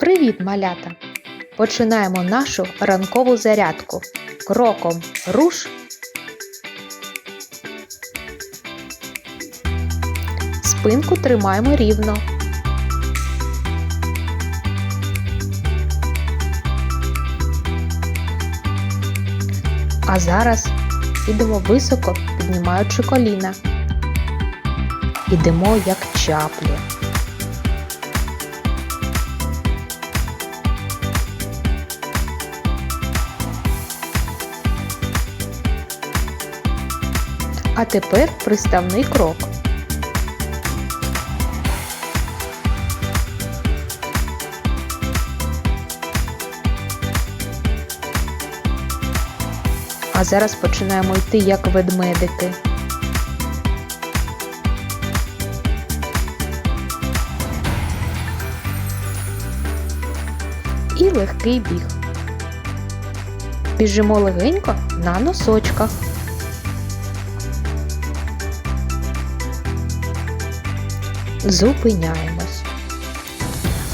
Привіт, малята! Починаємо нашу ранкову зарядку. Кроком руш. Спинку тримаємо рівно. А зараз ідемо високо, піднімаючи коліна. Ідемо як чаплі. А тепер приставний крок. А зараз починаємо йти як ведмедики. І легкий біг. Біжимо легенько на носочках. Зупиняємось.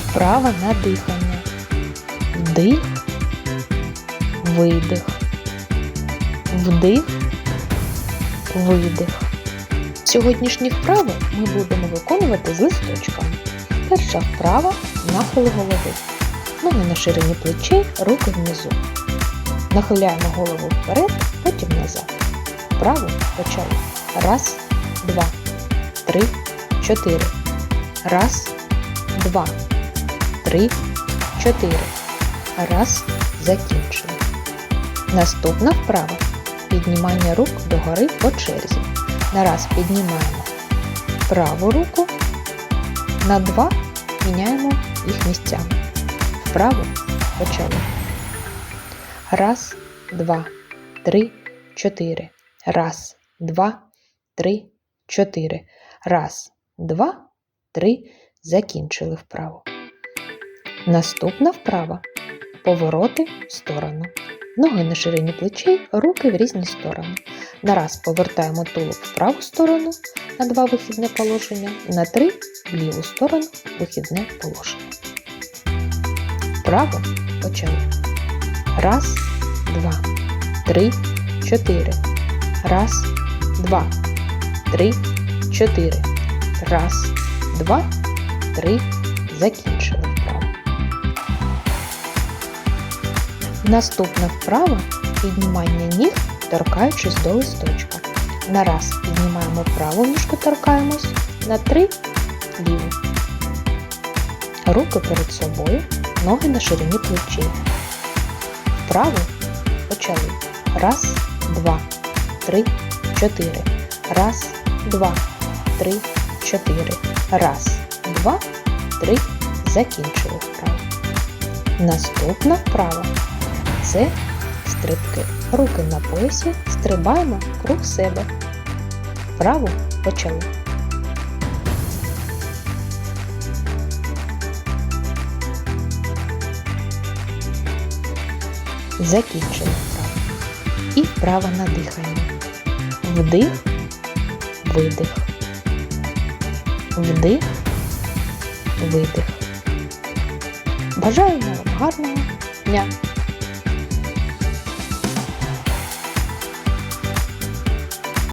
Вправа на дихання. Вдих, видих. Вдих, видих. Сьогоднішні вправи ми будемо виконувати з листочками. Перша вправа нахил голови. Ноги на ширині плечей, руки внизу. Нахиляємо голову вперед, потім назад. Вправо почали. Раз, два, три, чотири. Раз, два, три, чотири. Раз, закінчили. Наступна вправа. Піднімання рук догори по черзі. На раз піднімаємо праву руку, на два міняємо їх місцями. Вправо почали. Раз, два, три, чотири. Раз, два, три, чотири. Раз, два, три. Закінчили вправо. Наступна вправа. Повороти в сторону. Ноги на ширині плечей, руки в різні сторони. На раз повертаємо тулуб в праву сторону на два вихідне положення, на три в ліву сторону вихідне положення. Вправо почали. Раз, два, три, чотири. Раз, два, три, чотири. Раз, два, три. Закінчили вправо. Наступна вправа піднімання ніг, торкаючись до листочка. На раз піднімаємо праву ніжку, торкаємось, на три ліву. Руки перед собою, ноги на ширині плечей. Вправо почали. Раз, два, три, чотири. Раз, два, три, чотири. Раз, два, три. Закінчили вправо. Наступна вправа це стрибки. Руки на поясі, стрибаємо круг себе. Вправо почали. Закінчили вправо. І вправо на дихання. Вдих, видих. Вдих, видих. Бажаю вам гарного дня!